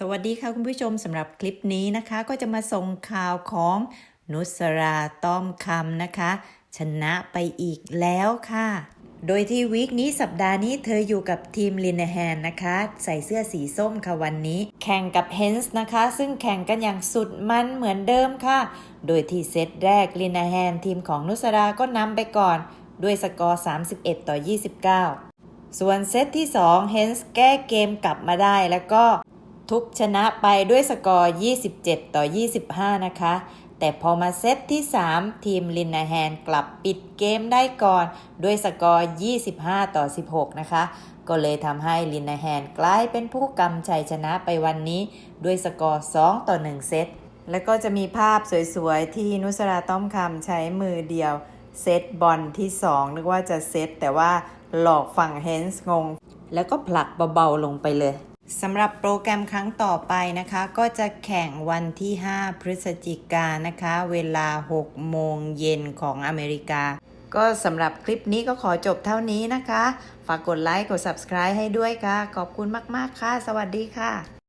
สวัสดีค่ะคุณผู้ชมสำหรับคลิปนี้นะคะ ก็จะมาส่งข่าวของนุสราต้อมคำนะคะ ชนะไปอีกแล้วค่ะ โดยที่วีคนี้สัปดาห์นี้เธออยู่กับทีมลินแฮนนะคะ ใส่เสื้อสีส้มค่ะวันนี้ แข่งกับเฮนส์นะคะ ซึ่งแข่งกันอย่างสุดมันเหมือนเดิมค่ะ โดยที่เซตแรกลินแฮนทีมของนุสราก็นำไปก่อน ด้วยสกอร์ 31 ต่อ 29 ส่วนเซตที่2เฮนส์แก้เกมกลับมาได้แล้วก็ ทุบชนะไปด้วยสกอร์ 27 ต่อ 25 นะคะ แต่พอมาเซตที่ 3 ทีมลินนาแฮนกลับปิดเกมได้ก่อน ด้วยสกอร์ 25 ต่อ 16 นะคะ ก็เลยทำให้ลินนาแฮนกลายเป็นผู้กำชัยชนะไปวันนี้ ด้วยสกอร์ 2 ต่อ 1 เซต แล้วก็จะมีภาพสวยๆ ที่นุสราต้อมคำใช้มือเดียว เซตบอลที่ 2 นึกว่าจะเซตแต่ว่าหลอกฝั่งเฮนส์งง แล้วก็ผลักเบาๆลงไปเลย สำหรับโปรแกรมครั้งต่อไปนะคะ ก็จะแข่งวันที่ 5 พฤศจิกานนะคะ เวลา 6 โมงเย็นของอเมริกา ก็สำหรับคลิปนี้ก็ขอจบเท่านี้นะคะ ฝากกดไลค์ กด subscribe ให้ด้วยค่ะ ขอบคุณมาก ๆ ค่ะ สวัสดีค่ะ